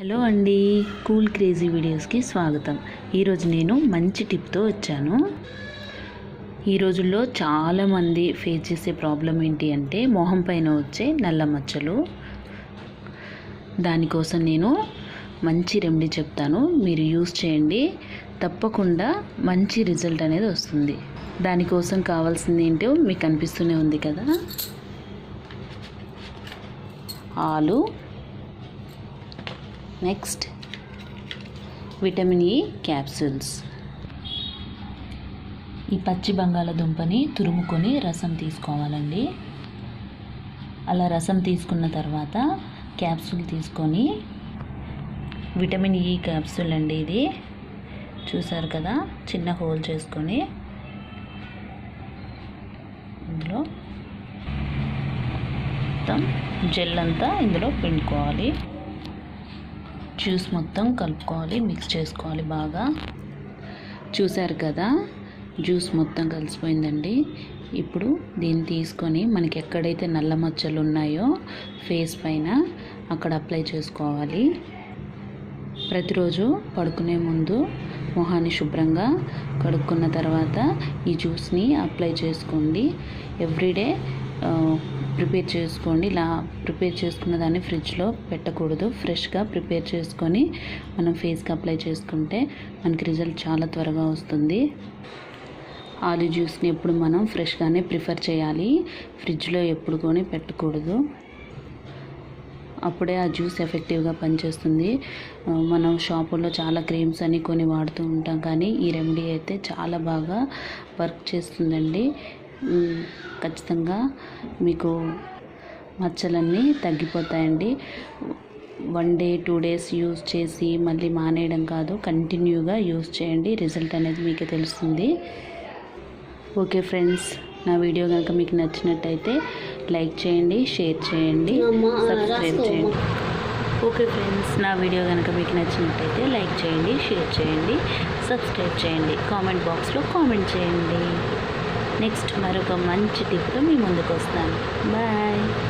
Hello అండి cool crazy వీడియోస్కి స్వాగతం. ఈరోజు నేను మంచి టిప్తో వచ్చాను. ఈ రోజుల్లో చాలామంది ఫేస్ చేసే ప్రాబ్లం ఏంటి అంటే మొహం పైన వచ్చే నల్ల మచ్చలు. దానికోసం నేను మంచి రెమెడీ చెప్తాను. మీరు యూస్ చేయండి. తప్పకుండా మంచి రిజల్ట్ అనేది వస్తుంది. దానికోసం కావాల్సింది ఏంటో మీకు అనిపిస్తూనే ఉంది కదా? ఆలు నెక్స్ట్ విటమిన్ ఈ క్యాప్సూల్స్ ఈ పచ్చి బంగాళదుంపని తురుముకొని రసం తీసుకోవాలండి. అలా రసం తీసుకున్న తర్వాత క్యాప్సూల్ తీసుకొని విటమిన్ ఈ క్యాప్సూల్ అండి ఇది. చూసారు కదా? చిన్న హోల్ చేసుకొని ఇందులో మొత్తం జెల్ అంతా ఇందులో పిండుకోవాలి. జ్యూస్ మొత్తం కలుపుకోవాలి మిక్స్ చేసుకోవాలి బాగా. చూసారు కదా జ్యూస్ మొత్తం కలిసిపోయిందండి. ఇప్పుడు దీన్ని తీసుకొని మనకి ఎక్కడైతే నల్ల మచ్చలు ఉన్నాయో ఫేస్ పైన అక్కడ అప్లై చేసుకోవాలి. ప్రతిరోజు పడుకునే ముందు మొహాన్ని శుభ్రంగా కడుక్కున్న తర్వాత ఈ జ్యూస్ని అప్లై చేసుకోండి. ఎవ్రీడే ప్రిపేర్ చేసుకోండి. ఇలా ప్రిపేర్ చేసుకున్న దాన్ని ఫ్రిడ్జ్లో పెట్టకూడదు. ఫ్రెష్గా ప్రిపేర్ చేసుకొని మనం ఫేస్కి అప్లై చేసుకుంటే మనకి రిజల్ట్ చాలా త్వరగా వస్తుంది. ఆలివ్ జ్యూస్ని ఎప్పుడు మనం ఫ్రెష్గానే ప్రిఫర్ చేయాలి. ఫ్రిడ్జ్లో ఎప్పుడు కొని పెట్టకూడదు. అప్పుడే ఆ జ్యూస్ ఎఫెక్టివ్గా పనిచేస్తుంది. మనం షాపుల్లో చాలా క్రీమ్స్ అని కొని వాడుతూ ఉంటాం. కానీ ఈ రెమెడీ అయితే చాలా బాగా వర్క్ చేస్తుందండి. ఖచ్చితంగా మీకు మచ్చలన్నీ తగ్గిపోతాయండి. One day two days use చేసి మళ్ళీ మానేయడం కాదు కంటిన్యూగా యూజ్ చేయండి. రిజల్ట్ అనేది మీకు తెలుస్తుంది. ఓకే ఫ్రెండ్స్ నా వీడియో కనుక మీకు నచ్చినట్టయితే లైక్ చేయండి షేర్ చేయండి సబ్స్క్రైబ్ చేయండి. ఓకే ఫ్రెండ్స్ నా వీడియో కనుక మీకు నచ్చినట్టయితే లైక్ చేయండి షేర్ చేయండి సబ్స్క్రైబ్ చేయండి. కామెంట్ బాక్స్లో కామెంట్ చేయండి. నెక్స్ట్ మరొక మంచి టిప్తో మీ ముందుకు వస్తాను. బాయ్.